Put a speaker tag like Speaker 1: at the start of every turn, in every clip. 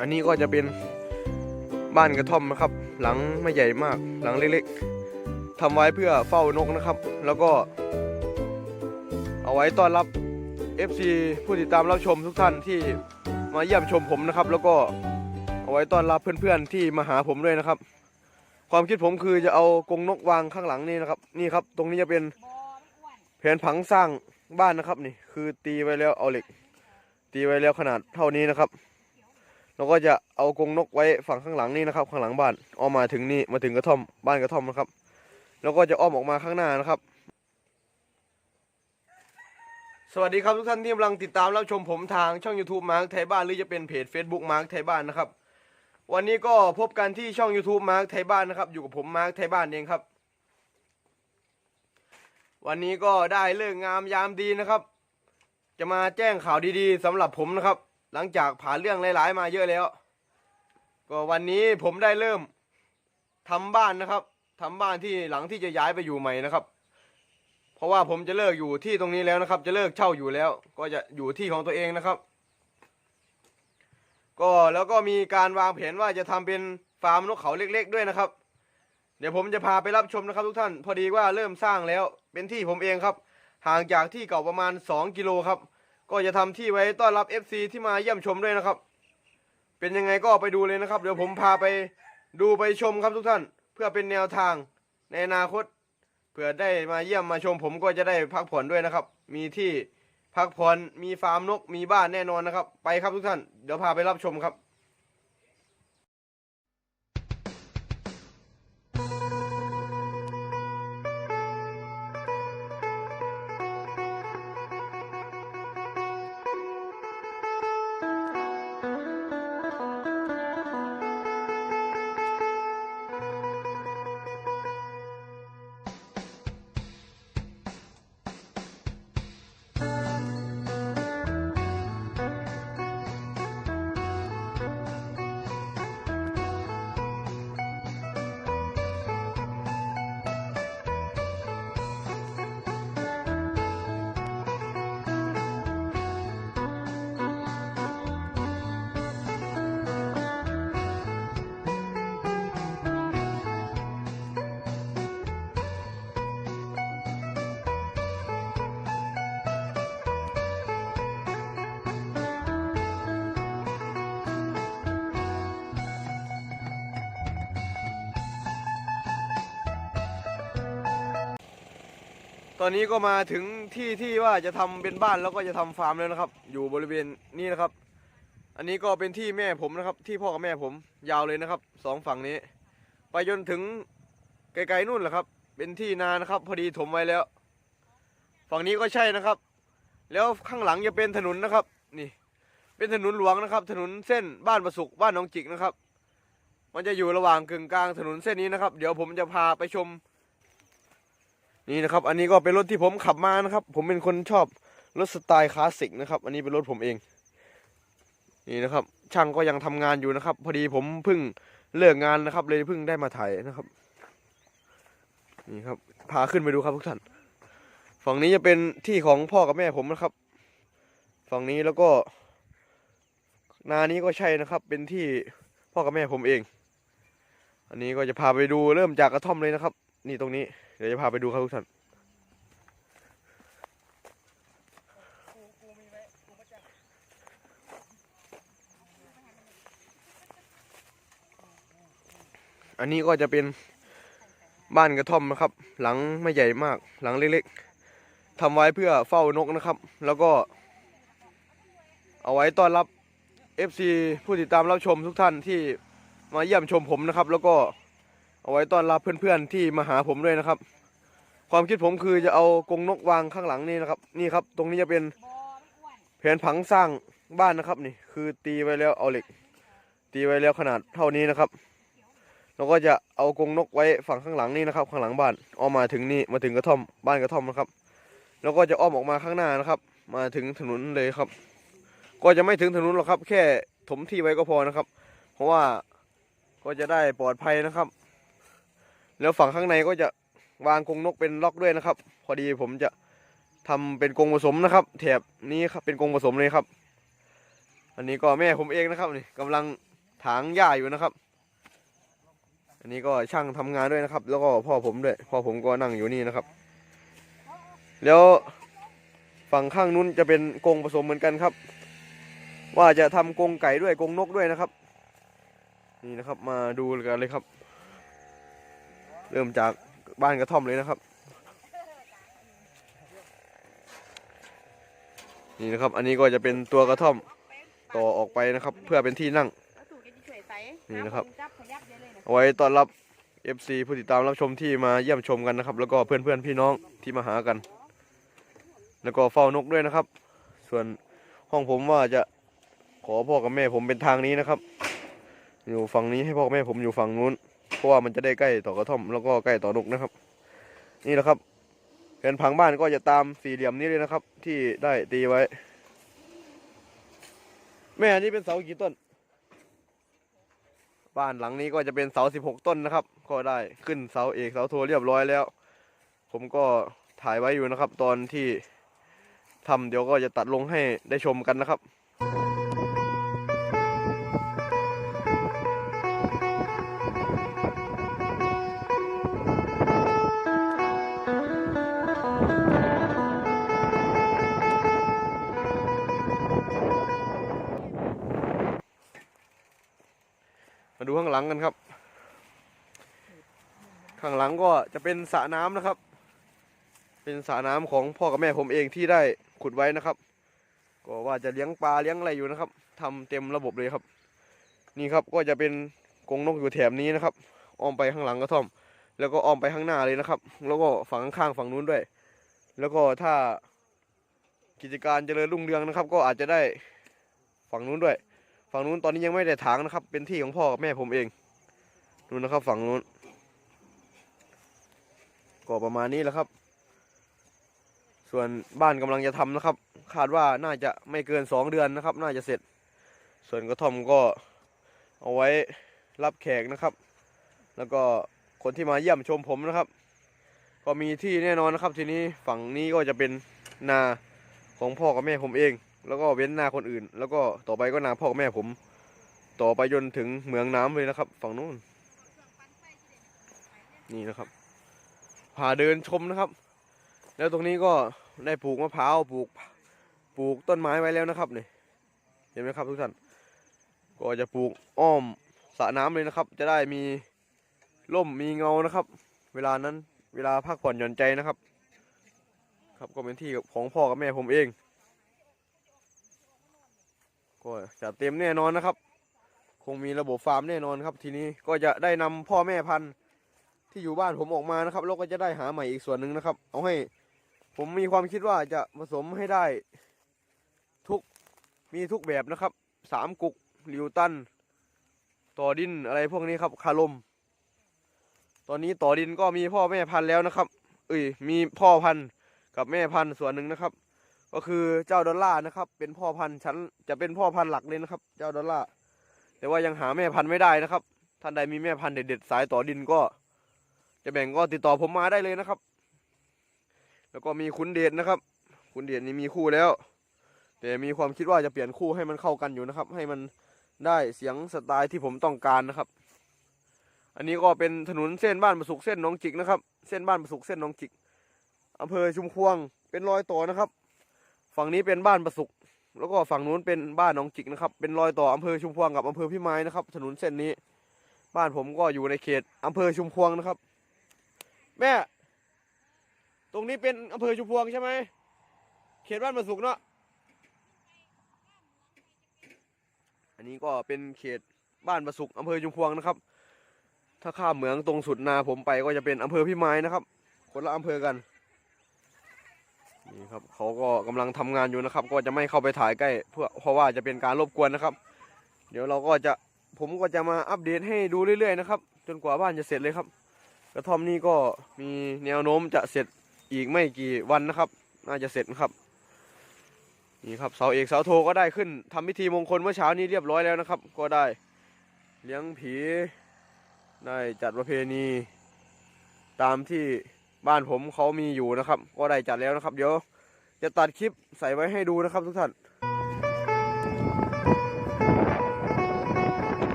Speaker 1: อันนี้ก็จะเป็นบ้านกระท่อมนะครับ หลังไม่ใหญ่มากหลังเล็กๆทำไว้เพื่อเฝ้านกนะครับ แล้วก็ เอาไว้ต้อนรับ FC ผู้ติดตามรับชมทุกท่านที่มาเยี่ยมชมผมนะครับ แล้วก็เอาไว้ต้อนรับเพื่อนๆที่มาหาผมด้วยนะครับ ความคิดผมคือจะเอากรงนกวางข้างหลังนี่นะครับนี่ครับ ตรงนี้จะเป็นแผนผังสร้างบ้านนะครับนี่ คือตีไว้แล้วเอาเหล็ก ตีไว้แล้วขนาดเท่านี้นะครับ เราก็จะเอากรงนกไว้ฝั่งข้างหลังนี่นะครับ ข้างหลังบ้านออกมาถึงนี่มาถึงกระท่อมบ้านกระท่อมนะครับ แล้วก็จะอ้อมออกมาข้างหน้านะครับ สวัสดีครับทุกท่านที่กำลังติดตามรับชมผมทางช่อง YouTube มาร์คไทยบ้านหรือจะเป็นเพจ Facebook มาร์คไทยบ้านนะครับ วันนี้ก็พบกันที่ช่อง YouTube มาร์คไทยบ้านนะครับอยู่กับผมมาร์คไทยบ้านเองครับ วันนี้ก็ได้เลิกงามยามดีนะครับ จะมาแจ้งข่าวดีๆสำหรับผมนะครับ หลังจากผ่านเรื่องหลายๆ มาเยอะแล้ว ก็วันนี้ผมได้เริ่มทำบ้านนะครับทำบ้านที่หลังที่จะย้ายไปอยู่ใหม่นะครับ เพราะว่าผมจะเลิกอยู่ที่ตรงนี้แล้วนะครับ จะเลิกเช่าอยู่แล้ว ก็จะอยู่ที่ของตัวเองนะครับ ก็แล้วก็มีการวางแผนว่าจะทำเป็นฟาร์มนกเขาเล็ก ๆ ด้วยนะครับ เดี๋ยวผมจะพาไปรับชมนะครับ ทุกท่าน พอดีว่าเริ่มสร้างแล้วเป็นที่ผมเองครับ ห่างจากที่เก่าประมาณ 2 กิโลครับ ก็จะทำที่ไว้ต้อนรับ FC ที่มาเยี่ยมชมด้วยนะครับ เป็นยังไงก็ไปดูเลยนะครับ เดี๋ยวผมพาไปดูไปชมครับทุกท่าน เพื่อเป็นแนวทางในอนาคตเผื่อได้มาเยี่ยมมาชม ผมก็จะได้พักผ่อนด้วยนะครับ มีที่พักผ่อนมีฟาร์มนกมีบ้านแน่นอนนะครับ ไปครับทุกท่าน เดี๋ยวพาไปรับชมครับ ตอนนี้ก็มาถึงที่ที่ว่าจะทำเป็นบ้านแล้วก็จะทำฟาร์มแล้วนะครับ อยู่บริเวณนี้นะครับ อันนี้ก็เป็นที่แม่ผมนะครับ ที่พ่อกับแม่ผมยาวเลยนะครับสองฝั่งนี้ ไปจนถึงไกลๆนู่นแหละครับ เป็นที่นานะครับ พอดีถมไว้แล้ว ฝั่งนี้ก็ใช่นะครับ แล้วข้างหลังจะเป็นถนนนะครับ นี่ เป็นถนนหลวงนะครับ ถนนเส้นบ้านประสุกบ้านหนองจิกนะครับ มันจะอยู่ระหว่างกึ่งกลางถนนเส้นนี้นะครับ เดี๋ยวผมจะพาไปชม นี่นะครับ อันนี้ก็เป็นรถที่ผมขับมานะครับ ผมเป็นคนชอบรถสไตล์คลาสสิกนะครับ อันนี้เป็นรถผมเอง นี่นะครับ ช่างก็ยังทำงานอยู่นะครับ พอดีผมเพิ่งเลิกงานนะครับ เลยเพิ่งได้มาถ่ายนะครับ นี่ครับ พาขึ้นไปดูครับทุกท่าน ฝั่งนี้จะเป็นที่ของพ่อกับแม่ผมนะครับ ฝั่งนี้แล้วก็นานี้ก็ใช่นะครับ เป็นที่พ่อกับแม่ผมเอง อันนี้ก็จะพาไปดูเริ่มจากกระท่อมเลยนะครับ นี่ตรงนี้ เดี๋ยวจะพาไปดูครับทุกท่านอันนี้ก็จะเป็นบ้านกระท่อมนะครับ หลังไม่ใหญ่มาก หลังเล็กๆทำไว้เพื่อเฝ้านกนะครับ แล้วก็ เอาไว้ต้อนรับ FC ผู้ติดตามรับชมทุกท่านที่มาเยี่ยมชมผมนะครับ แล้วก็ เอาไว้ต้อนรับเพื่อนๆที่มาหาผมด้วยนะครับ ความคิดผมคือจะเอากรงนกวางข้างหลังนี่นะครับ นี่ครับ ตรงนี้จะเป็นแผนผังสร้างบ้านนะครับนี่ คือตีไว้แล้วเอาเหล็ก ตีไว้แล้วขนาดเท่านี้นะครับเราก็จะเอากรงนกไว้ฝั่งข้างหลังนี่นะครับ ข้างหลังบ้านเออกมาถึงนี่มาถึงกระท่อมบ้านกระท่อมนะครับ แล้วก็จะอ้อมออกมาข้างหน้านะครับ มาถึงถนนเลยครับ ก็จะไม่ถึงถนนหรอกครับ แค่ถมที่ไว้ก็พอนะครับ เพราะว่าก็จะได้ปลอดภัยนะครับ แล้วฝั่งข้างในก็จะวางกรงนกเป็นล็อกด้วยนะครับ พอดีผมจะทำเป็นกรงผสมนะครับ แถบนี้ครับเป็นกรงผสมเลยครับ อันนี้ก็แม่ผมเองนะครับนี่กำลังถางหญ้าอยู่นะครับ อันนี้ก็ช่างทำงานด้วยนะครับ แล้วก็พ่อผมด้วยพ่อผมก็นั่งอยู่นี่นะครับ แล้วฝั่งข้างนู้นจะเป็นกรงผสมเหมือนกันครับ ว่าจะทำกรงไก่ด้วยกรงนกด้วยนะครับ นี่นะครับมาดูกันเลยครับ เริ่มจากบ้านกระท่อมเลยนะครับ นี่นะครับ อันนี้ก็จะเป็นตัวกระท่อมต่อออกไปนะครับ เพื่อเป็นที่นั่ง นี่นะครับ เอาไว้ต้อนรับ FC ผู้ติดตามรับชมที่มาเยี่ยมชมกันนะครับ แล้วก็เพื่อนเพื่อนพี่น้องที่มาหากัน แล้วก็เฝ้านกด้วยนะครับ ส่วนห้องผมว่าจะขอพ่อกับแม่ผมเป็นทางนี้นะครับ อยู่ฝั่งนี้ให้พ่อแม่ผมอยู่ฝั่งนู้น เพราะว่ามันจะได้ใกล้ต่อกระท่อมแล้วก็ใกล้ต่อนกนะครับ นี่แหละครับแผนผังบ้านก็จะตามสี่เหลี่ยมนี้เลยนะครับ ที่ได้ตีไว้ แม่อันนี้เป็นเสากี่ต้น บ้านหลังนี้ก็จะเป็นเสาสิบหกต้นนะครับ ก็ได้ขึ้นเสาเอกเสาโทเรียบร้อยแล้ว ผมก็ถ่ายไว้อยู่นะครับ ตอนที่ทำเดี๋ยวก็จะตัดลงให้ได้ชมกันนะครับ ดูข้างหลังกันครับ ข้างหลังก็จะเป็นสระน้ำนะครับ เป็นสระน้ำของพ่อกับแม่ผมเองที่ได้ขุดไว้นะครับ ก็ว่าจะเลี้ยงปลาเลี้ยงอะไรอยู่นะครับทำเต็มระบบเลยครับ นี่ครับก็จะเป็นกรงนกอยู่แถบนี้นะครับอ้อมไปข้างหลังกระท่อม แล้วก็อ้อมไปข้างหน้าเลยนะครับ แล้วก็ฝั่งข้างฝั่งนู้นด้วย แล้วก็ถ้ากิจการเจริญรุ่งเรืองนะครับ ก็อาจจะได้ฝั่งนู้นด้วย ฝั่งนู้นตอนนี้ยังไม่ได้ถางนะครับ เป็นที่ของพ่อกับแม่ผมเองดูนะครับ ฝั่งนู้นก็ประมาณนี้แหละครับ ส่วนบ้านกำลังจะทำนะครับ คาดว่าน่าจะไม่เกินสองเดือนนะครับ น่าจะเสร็จ ส่วนกระท่อมก็เอาไว้รับแขกนะครับ แล้วก็คนที่มาเยี่ยมชมผมนะครับ ก็มีที่แน่นอนนะครับ ทีนี้ฝั่งนี้ก็จะเป็นนาของพ่อกับแม่ผมเอง แล้วก็เว้นนาคนอื่น แล้วก็ต่อไปก็นาพ่อแม่ผม ต่อไปจนถึงเหมืองน้ำเลยนะครับ ฝั่งนู้น นี่นะครับพาเดินชมนะครับ แล้วตรงนี้ก็ได้ปลูกมะพร้าวปลูกปลูกต้นไม้ไว้แล้วนะครับนี่เห็นไหมครับทุกท่านก็จะปลูกอ้อมสระน้ำเลยนะครับ จะได้มีร่มมีเงานะครับ เวลานั้นเวลาพักผ่อนหย่อนใจนะครับ ครับก็เป็นที่ของพ่อกับแม่ผมเอง ก็จะเต็มแน่นอนนะครับ คงมีระบบฟาร์มแน่นอนครับ ทีนี้ก็จะได้นำพ่อแม่พันธุ์ที่อยู่บ้านผมออกมานะครับแล้วก็จะได้หาใหม่อีกส่วนหนึ่งนะครับ เอาให้ผมมีความคิดว่าจะผสมให้ได้ทุกมีทุกแบบนะครับสามกุกลิวตัน ต่อดินอะไรพวกนี้ครับคาลม ตอนนี้ต่อดินก็มีพ่อแม่พันธุ์แล้วนะครับ เอ้ยมีพ่อพันธุ์กับแม่พันธุ์ส่วนหนึ่งนะครับ ก็คือเจ้าดอลลาร์นะครับ เป็นพ่อพันธุ์ชั้นจะเป็นพ่อพันธุ์หลักเลยนะครับ เจ้าดอลลาร์แต่ว่ายังหาแม่พันธุ์ไม่ได้นะครับ ท่านใดมีแม่พันธุ์เด็ดๆสายต่อดินก็ จะแบ่งก็ติดต่อผมมาได้เลยนะครับ แล้วก็มีคุณเดชนะครับ คุณเดชนี่มีคู่แล้ว แต่มีความคิดว่าจะเปลี่ยนคู่ให้มันเข้ากันอยู่นะครับ ให้มันได้เสียงสไตล์ที่ผมต้องการนะครับ อันนี้ก็เป็นถนนเส้นบ้านประสุกเส้นหนองจิกนะครับ เส้นบ้านประสุกเส้นหนองจิกอำเภอชุมพวงเป็นรอยต่อนะครับ ฝั่งนี้เป็นบ้านประสุกแล้วก็ฝั่งนู้นเป็นบ้านหนองจิกนะครับ เป็นรอยต่ออำเภอชุมพวงกับอำเภอพิมายนะครับ ถนนเส้นนี้ บ้านผมก็อยู่ในเขตอำเภอชุมพวงนะครับ แม่ ตรงนี้เป็นอำเภอชุมพวงใช่ไหมเขตบ้านประสุกเนาะอันนี้ก็เป็นเขตบ้านประสุกอำเภอชุมพวงนะครับ ถ้าข้ามเหมืองตรงสุดนาผมไปก็จะเป็นอำเภอพิมายนะครับ คนละอำเภอกัน นี่ครับเขาก็กำลังทำงานอยู่นะครับ ก็จะไม่เข้าไปถ่ายใกล้ เพื่อเพราะว่าจะเป็นการรบกวนนะครับ เดี๋ยวเราก็จะผมก็จะมาอัปเดตให้ดูเรื่อยๆนะครับ จนกว่าบ้านจะเสร็จเลยครับ กระท่อมนี่ก็มีแนวโน้มจะเสร็จอีกไม่กี่วันนะครับ น่าจะเสร็จนะครับนี่ครับเสาเอกเสาโทก็ได้ขึ้นทำพิธีมงคลเมื่อเช้านี้เรียบร้อยแล้วนะครับ ก็ได้เลี้ยงผีได้จัดประเพณี ตามที่ บ้านผมเขามีอยู่นะครับ ก็ได้จัดแล้วนะครับ เดี๋ยวจะตัดคลิปใส่ไว้ให้ดูนะครับทุกท่าน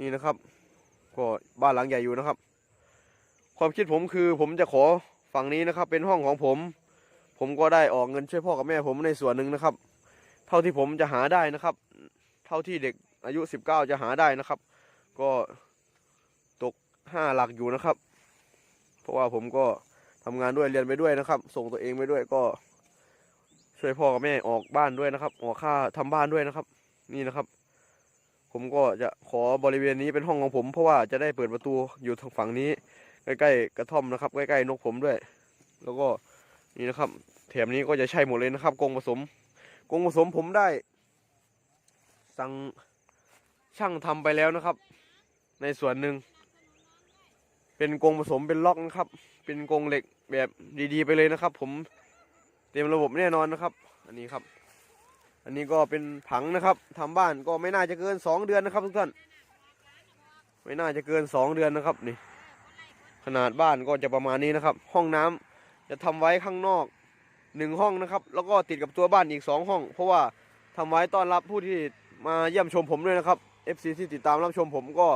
Speaker 1: นี่นะครับ ก็บ้านหลังใหญ่อยู่นะครับ ความคิดผมคือผมจะขอ ฝั่งนี้นะครับเป็นห้องของผม ผมก็ได้ออกเงินช่วยพ่อกับแม่ผมในส่วนหนึ่งนะครับ เท่าที่ผมจะหาได้นะครับ เท่าที่เด็กอายุสิบเก้าจะหาได้นะครับ ก็ตกห้าหลักอยู่นะครับ เพราะว่าผมก็ทำงานด้วยเรียนไปด้วยนะครับ ส่งตัวเองไปด้วยก็ช่วยพ่อกับแม่ออกบ้านด้วยนะครับ ออกค่าทำบ้านด้วยนะครับ นี่นะครับ ผมก็จะขอบริเวณนี้เป็นห้องของผม เพราะว่าจะได้เปิดประตูอยู่ทางฝั่งนี้ ใกล้ๆกระท่อมนะครับใกล้ๆนกผมด้วย แล้วก็นี่นะครับ แถมนี้ก็จะใช่หมดเลยนะครับกรงผสมกรงผสมผมได้ สั่งช่างทำไปแล้วนะครับ ในส่วนหนึ่งเป็นกรงผสมเป็นล็อกนะครับ เป็นกรงเหล็กแบบดีๆ ไปเลยนะครับ ผมเต็มระบบแน่นอนนะครับ อันนี้ครับ อันนี้ก็เป็นผังนะครับทำบ้านก็ไม่น่าจะเกินสองเดือนนะครับทุกท่านไม่น่าจะเกินสองเดือนนะครับนี่ ขนาดบ้านก็จะประมาณนี้นะครับ ห้องน้ำจะทำไว้ข้างนอกหนึ่งห้องนะครับ แล้วก็ติดกับตัวบ้านอีกสองห้อง เพราะว่าทำไว้ต้อนรับผู้ที่มาเยี่ยมชมผมด้วยนะครับ FC ที่ติดตามรับชมผมก็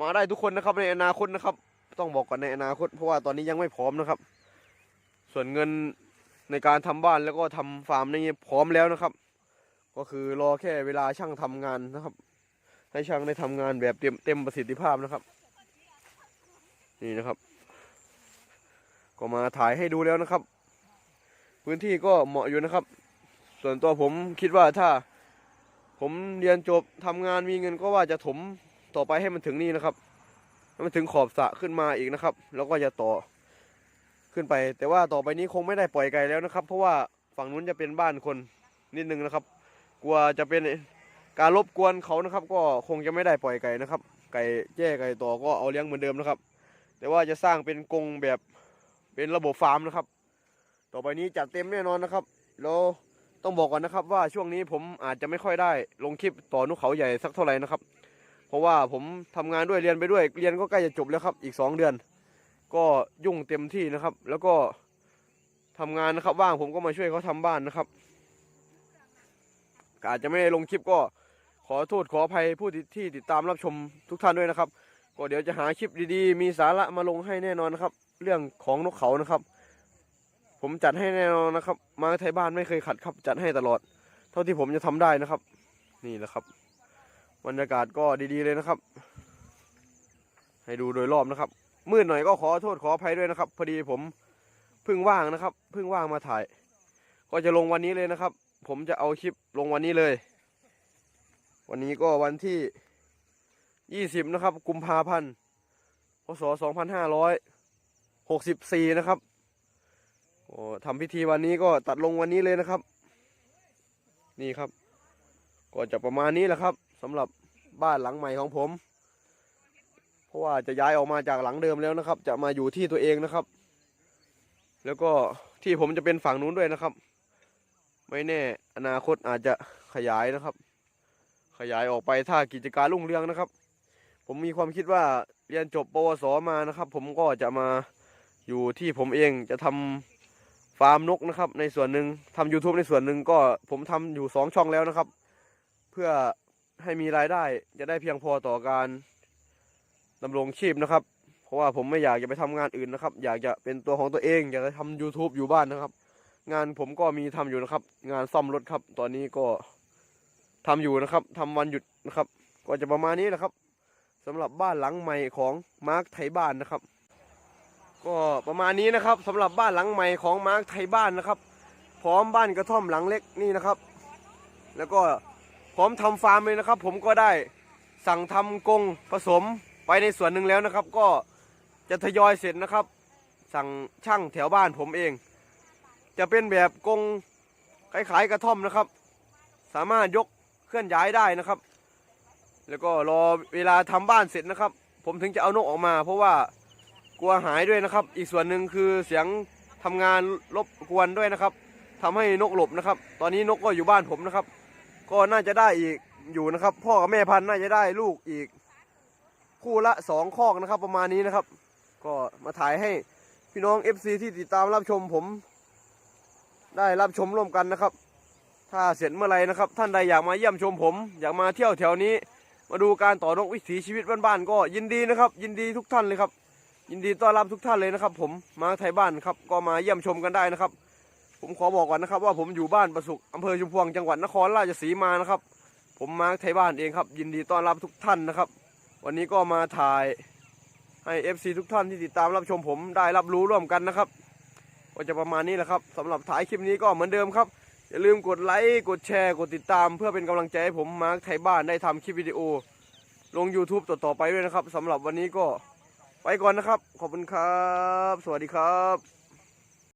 Speaker 1: มาได้ทุกคนนะครับในอนาคตนะครับ ต้องบอกก่อนในอนาคต เพราะว่าตอนนี้ยังไม่พร้อมนะครับ ส่วนเงินในการทำบ้านแล้วก็ทำฟาร์มนี่พร้อมแล้วนะครับ ก็คือรอแค่เวลาช่างทำงานนะครับ ให้ช่างได้ทำงานแบบเต็มเต็มประสิทธิภาพนะครับ นี่นะครับ ก็มาถ่ายให้ดูแล้วนะครับ พื้นที่ก็เหมาะอยู่นะครับ ส่วนตัวผมคิดว่าถ้า ผมเรียนจบทำงานมีเงินก็ว่าจะถมต่อไปให้มันถึงนี่นะครับให้มันถึงขอบสระขึ้นมาอีกนะครับ แล้วก็จะต่อขึ้นไป แต่ว่าต่อไปนี้คงไม่ได้ปล่อยไก่แล้วนะครับ เพราะว่าฝั่งนู้นจะเป็นบ้านคนนิดนึงนะครับ กลัวจะเป็นการรบกวนเขานะครับ ก็คงจะไม่ได้ปล่อยไก่นะครับ ไก่แจ้ไก่ต่อก็เอาเลี้ยงเหมือนเดิมนะครับ แต่ว่าจะสร้างเป็นกรงแบบเป็นระบบฟาร์มนะครับ ต่อไปนี้จัดเต็มแน่นอนนะครับแล้วต้องบอกก่อนนะครับว่าช่วงนี้ผมอาจจะไม่ค่อยได้ลงคลิปต่อนกเขาใหญ่สักเท่าไหร่นะครับ เพราะว่าผมทำงานด้วยเรียนไปด้วยเรียนก็ใกล้จะจบแล้วครับ อีกสองเดือน ก็ยุ่งเต็มที่นะครับ แล้วก็ทำงานนะครับ ว่างผมก็มาช่วยเขาทำบ้านนะครับอาจจะไม่ได้ลงคลิปก็ขอโทษขออภัยผู้ที่ติดตามรับชมทุกท่านด้วยนะครับ ก็เดี๋ยวจะหาคลิปดีๆ มีสาระมาลงให้แน่นอนนะครับ เรื่องของนกเขานะครับ ผมจัดให้แน่นอนนะครับ มาไทยบ้านไม่เคยขัดครับ จัดให้ตลอด เท่าที่ผมจะทำได้นะครับ นี่แหละครับบรรยากาศก็ดีๆเลยนะครับ ให้ดูโดยรอบนะครับมืดหน่อยก็ขอโทษขออภัยด้วยนะครับ พอดีผมเพิ่งว่างนะครับเพิ่งว่างมาถ่าย ก็จะลงวันนี้เลยนะครับ ผมจะเอาคลิปลงวันนี้เลย วันนี้ก็วันที่ ยี่สิบนะครับ กุมภาพันธ์พศสองพันห้าร้อยหกสิบสี่นะครับโอ้ทำพิธีวันนี้ก็ตัดลงวันนี้เลยนะครับ นี่ครับ ก็จะประมาณนี้แหละครับสำหรับบ้านหลังใหม่ของผม เพราะว่าจะย้ายออกมาจากหลังเดิมแล้วนะครับ จะมาอยู่ที่ตัวเองนะครับ แล้วก็ที่ผมจะเป็นฝั่งนู้นด้วยนะครับ ไม่แน่อนาคตอาจจะขยายนะครับ ขยายออกไปถ้ากิจการรุ่งเรืองนะครับ ผมมีความคิดว่าเรียนจบปวสมานะครับ ผมก็จะมาอยู่ที่ผมเองจะทำฟาร์มนกนะครับ ในส่วนหนึ่งทำ YouTube ในส่วนหนึ่งก็ผมทำอยู่สองช่องแล้วนะครับ เพื่อให้มีรายได้จะได้เพียงพอต่อการดำรงชีพนะครับ เพราะว่าผมไม่อยากจะไปทำงานอื่นนะครับ อยากจะเป็นตัวของตัวเองอยากจะทำ YouTube อยู่บ้านนะครับ งานผมก็มีทำอยู่นะครับ งานซ่อมรถครับ ตอนนี้ก็ทำอยู่นะครับทำวันหยุดนะครับ ก็จะประมาณนี้แหละครับ สำหรับบ้านหลังใหม่ของมาร์คไทยบ้านนะครับ ก็ประมาณนี้นะครับสำหรับบ้านหลังใหม่ของมาร์คไทยบ้านนะครับ พร้อมบ้านกระท่อมหลังเล็กนี่นะครับ แล้วก็พร้อมทำฟาร์มเลยนะครับ ผมก็ได้สั่งทำกงผสมไปในส่วนหนึ่งแล้วนะครับ ก็จะทยอยเสร็จนะครับ สั่งช่างแถวบ้านผมเอง จะเป็นแบบกงคล้ายๆกระท่อมนะครับ สามารถยกเคลื่อนย้ายได้นะครับ แล้วก็รอเวลาทำบ้านเสร็จนะครับ ผมถึงจะเอานกออกมา เพราะว่ากลัวหายด้วยนะครับ อีกส่วนหนึ่งคือเสียงทำงานรบกวนด้วยนะครับทำให้นกหลบนะครับ ตอนนี้นกก็อยู่บ้านผมนะครับ ก็น่าจะได้อีกอยู่นะครับ พ่อกับแม่พันธุ์น่าจะได้ลูกอีก คู่ละสองคอกนะครับ ประมาณนี้นะครับ ก็มาถ่ายให้พี่น้อง FC ที่ติดตามรับชมผม ได้รับชมร่วมกันนะครับ ถ้าเสร็จเมื่อไหรนะครับ ท่านใดอยากมาเยี่ยมชมผม อยากมาเที่ยวแถวนี้ มาดูการต่อนกวิถีชีวิตบ้านๆก็ยินดีนะครับ ยินดีทุกท่านเลยครับ ยินดีต้อนรับทุกท่านเลยนะครับ ผมมาไทยบ้านครับก็มาเยี่ยมชมกันได้นะครับ ผมขอบอกก่อนนะครับ ว่าผมอยู่บ้านประสุกอำเภอชุมพวงจังหวัดนครราชสีมานะครับ ผมมาไทยบ้านเองครับ ยินดีต้อนรับทุกท่านนะครับ วันนี้ก็มาถ่ายให้ FC ทุกท่านที่ติดตามรับชมผมได้รับรู้ร่วมกันนะครับก็จะประมาณนี้แหละครับสำหรับถ่ายคลิปนี้ก็เหมือนเดิมครับ อย่าลืมกดไลค์กดแชร์กดติดตามเพื่อเป็นกำลังใจให้ผมมาร์คไทยบ้านได้ทำคลิปวิดีโอ ลง YouTube ต่อๆไปด้วยนะครับสำหรับวันนี้ก็ไปก่อนนะครับ ขอบคุณครับ สวัสดีครับ